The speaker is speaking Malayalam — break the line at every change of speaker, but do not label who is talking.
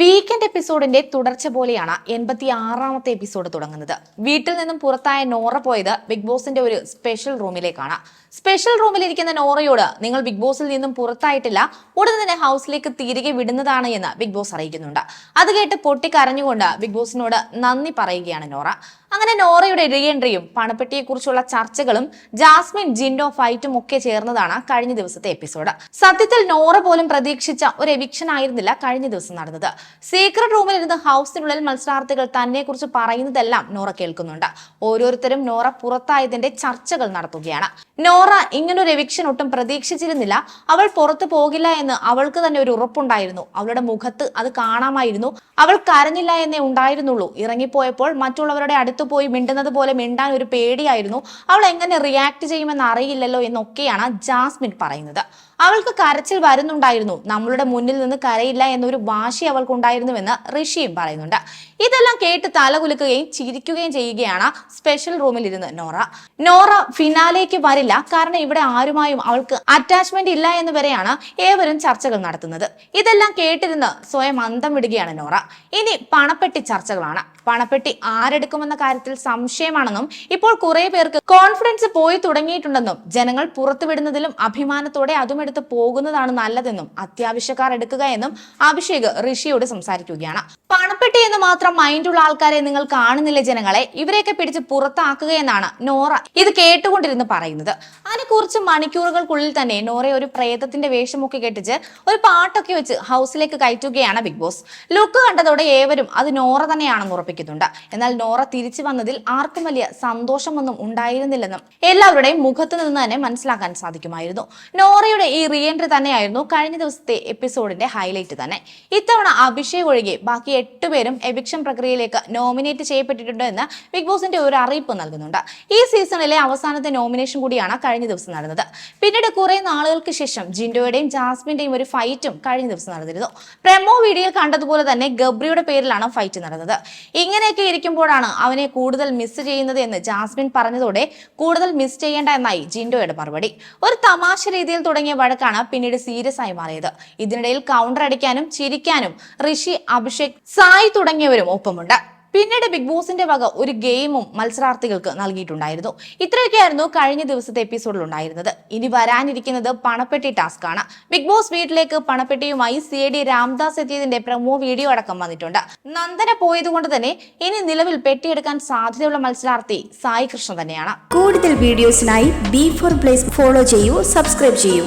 വീക്കെൻഡ് എപ്പിസോഡിന്റെ തുടർച്ച പോലെയാണ് എൺപത്തി ആറാമത്തെ എപ്പിസോഡ് തുടങ്ങുന്നത്. വീട്ടിൽ നിന്നും പുറത്തായ നോറ പോയത് ബിഗ് ബോസിന്റെ ഒരു സ്പെഷ്യൽ റൂമിലേക്കാണ് സ്പെഷ്യൽ റൂമിൽ ഇരിക്കുന്ന നോറയോട് നിങ്ങൾ ബിഗ് ബോസിൽ നിന്നും പുറത്തായിട്ടില്ല. ഉടൻ തന്നെ ഹൗസിലേക്ക് തിരികെ വിടുന്നതാണ് എന്ന് ബിഗ് ബോസ് അറിയിക്കുന്നുണ്ട്. അത് കേട്ട് പൊട്ടിക്കരഞ്ഞുകൊണ്ട് ബിഗ് ബോസിനോട് നന്ദി പറയുകയാണ് നോറ. അങ്ങനെ നോറയുടെ റീഎൻട്രിയും പണപ്പെട്ടിയെക്കുറിച്ചുള്ള ചർച്ചകളും ജാസ്മിൻ ജിൻഡോ ഫൈറ്റും ഒക്കെ ചേർന്നതാണ് കഴിഞ്ഞ ദിവസത്തെ എപ്പിസോഡ് സത്യത്തിൽ നോറ പോലും പ്രതീക്ഷിച്ച ഒരു എവിക്ഷൻ ആയിരുന്നില്ല കഴിഞ്ഞ ദിവസം നടന്നത്. സീക്രട്ട് റൂമിൽ ഇരുന്ന് ഹൗസിനുള്ളിൽ മത്സരാർത്ഥികൾ തന്നെ കുറിച്ച് പറയുന്നതെല്ലാം നോറ കേൾക്കുന്നുണ്ട്. ഓരോരുത്തരും നോറ പുറത്തായതിന്റെ ചർച്ചകൾ നടത്തുകയാണ്. ഇങ്ങനൊരു എവിക്ഷൻ ഒട്ടും പ്രതീക്ഷിച്ചിരുന്നില്ല. അവൾ പുറത്തു പോകില്ല എന്ന് അവൾക്ക് തന്നെ ഒരു ഉറപ്പുണ്ടായിരുന്നു. അവളുടെ മുഖത്ത് അത് കാണാമായിരുന്നു. അവൾ കരഞ്ഞില്ല എന്നേ ഉണ്ടായിരുന്നുള്ളൂ. ഇറങ്ങിപ്പോയപ്പോൾ മറ്റുള്ളവരുടെ അടുത്ത് പോയി മിണ്ടുന്നത് പോലെ മിണ്ടാൻ ഒരു പേടിയായിരുന്നു. അവൾ എങ്ങനെ റിയാക്ട് ചെയ്യുമെന്ന് അറിയില്ലല്ലോ എന്നൊക്കെയാണ് ജാസ്മിൻ പറയുന്നത്. അവൾക്ക് കരച്ചിൽ വരുന്നുണ്ടായിരുന്നു. നമ്മളുടെ മുന്നിൽ നിന്ന് കരയില്ല എന്നൊരു വാശി അവൾക്കുണ്ടായിരുന്നുവെന്ന് ഋഷിയും പറയുന്നുണ്ട്. ഇതെല്ലാം കേട്ട് തലകുലുക്കുകയും ചിരിക്കുകയും ചെയ്യുകയാണ് സ്പെഷ്യൽ റൂമിൽ ഇരുന്ന് നോറ. നോറ ഫിനാലേക്ക് വരില്ല. കാരണം ഇവിടെ ആരുമായും അവൾക്ക് അറ്റാച്ച്മെന്റ് ഇല്ല എന്ന് വരെയാണ് ഏവരും ചർച്ചകൾ നടത്തുന്നത്. ഇതെല്ലാം കേട്ടിരുന്ന് സ്വയം അന്തം വിടുകയാണ് നോറ. ഇനി പണപ്പെട്ടി ചർച്ചകളാണ്. പണപ്പെട്ടി ആരെടുക്കുമെന്ന കാര്യത്തിൽ സംശയമാണെന്നും ഇപ്പോൾ കുറെ പേർക്ക് കോൺഫിഡൻസ് പോയി തുടങ്ങിയിട്ടുണ്ടെന്നും ജനങ്ങൾ പുറത്തുവിടുന്നതിലും അഭിമാനത്തോടെ അതും എടുത്ത് പോകുന്നതാണ് നല്ലതെന്നും അത്യാവശ്യക്കാർ എടുക്കുക എന്നും അഭിഷേക് ഋഷിയോട് സംസാരിക്കുകയാണ്. പണപ്പെട്ടി എന്ന് മാത്രം മൈൻഡുള്ള ആൾക്കാരെ നിങ്ങൾ കാണുന്നില്ല ജനങ്ങളെ? ഇവരെയൊക്കെ പിടിച്ച് പുറത്താക്കുകയെന്നാണ് നോറ ഇത് കേട്ടുകൊണ്ടിരുന്ന് പറയുന്നത്. അതിനെ കുറിച്ച് മണിക്കൂറുകൾക്കുള്ളിൽ തന്നെ നോറ ഒരു പ്രേതത്തിന്റെ വേഷമൊക്കെ കെട്ടിച്ച് ഒരു പാട്ടൊക്കെ വെച്ച് ഹൗസിലേക്ക് കയറ്റുകയാണ് ബിഗ് ബോസ്. ലുക്ക് കണ്ടതോടെ ഏവരും അത് നോറ തന്നെയാണെന്ന് ഉറപ്പിക്കുന്നുണ്ട്. എന്നാൽ നോറ തിരിച്ചു വന്നതിൽ ആർക്കും വലിയ സന്തോഷമൊന്നും ഉണ്ടായിരുന്നില്ലെന്നും എല്ലാവരുടെയും മുഖത്ത് നിന്ന് തന്നെ മനസ്സിലാക്കാൻ സാധിക്കുമായിരുന്നു. നോറയുടെ ഈ റീ എൻട്രി തന്നെയായിരുന്നു കഴിഞ്ഞ ദിവസത്തെ എപ്പിസോഡിന്റെ ഹൈലൈറ്റ് തന്നെ. ഇത്തവണ അഭിഷേക് ഒഴികെ ബാക്കി എട്ട് പേരും എവിക്ഷൻ പ്രക്രിയയിലേക്ക് നോമിനേറ്റ് ചെയ്യപ്പെട്ടിട്ടുണ്ട് എന്ന് ബിഗ് ബോസിന്റെ ഒരു അറിയിപ്പ് നൽകുന്നുണ്ട്. ഈ സീസണിലെ അവസാനത്തെ നോമിനേഷൻ കൂടിയാണ് കഴിഞ്ഞ ദിവസം നടന്നത്. പിന്നീട് കുറെ നാളുകൾക്ക് ശേഷം ജിൻഡോയുടെയും ജാസ്മിന്റെയും ഒരു ഫൈറ്റും കഴിഞ്ഞ ദിവസം നടന്നിരുന്നു. പ്രമോ വീഡിയോയിൽ കണ്ടതുപോലെ തന്നെ ഗബ്രിയുടെ പേരിലാണ് ഫൈറ്റ് നടന്നത്. ഇങ്ങനെയൊക്കെ ഇരിക്കുമ്പോഴാണ് അവനെ കൂടുതൽ മിസ് ചെയ്യുന്നത് എന്ന് ജാസ്മിൻ പറഞ്ഞതോടെ കൂടുതൽ മിസ് ചെയ്യേണ്ട എന്നായി ജിൻഡോയുടെ മറുപടി. ഒരു തമാശ രീതിയിൽ തുടങ്ങിയ വഴക്കാണ് പിന്നീട് സീരിയസ് ആയി മാറിയത്. ഇതിനിടയിൽ കൗണ്ടർ അടിക്കാനും ചിരിക്കാനും ഋഷി അഭിഷേക് സായി തുടങ്ങിയവരും ഒപ്പമുണ്ട്. പിന്നീട് ബിഗ് ബോസിന്റെ വക ഒരു ഗെയിമും മത്സരാർത്ഥികൾക്ക് നൽകിയിട്ടുണ്ടായിരുന്നു. ഇത്രയൊക്കെയായിരുന്നു കഴിഞ്ഞ ദിവസത്തെ എപ്പിസോഡിൽ ഉണ്ടായിരുന്നത് ഇനി വരാനിരിക്കുന്നത് പണപ്പെട്ടി ടാസ്ക് ആണ്. ബിഗ് ബോസ് വീട്ടിലേക്ക് പണപ്പെട്ടിയുമായി സി ഡി രാംദാസ് എത്തിയതിന്റെ പ്രമോ വീഡിയോ അടക്കം വന്നിട്ടുണ്ട്. നന്ദന പോയതുകൊണ്ട് തന്നെ ഇനി നിലവിൽ പെട്ടിയെടുക്കാൻ സാധ്യതയുള്ള മത്സരാർത്ഥി സായി കൃഷ്ണ തന്നെയാണ്.
കൂടുതൽ വീഡിയോസിനായി ബി ഫോർ പ്ലേസ് ഫോളോ ചെയ്യൂ സബ്സ്ക്രൈബ് ചെയ്യൂ.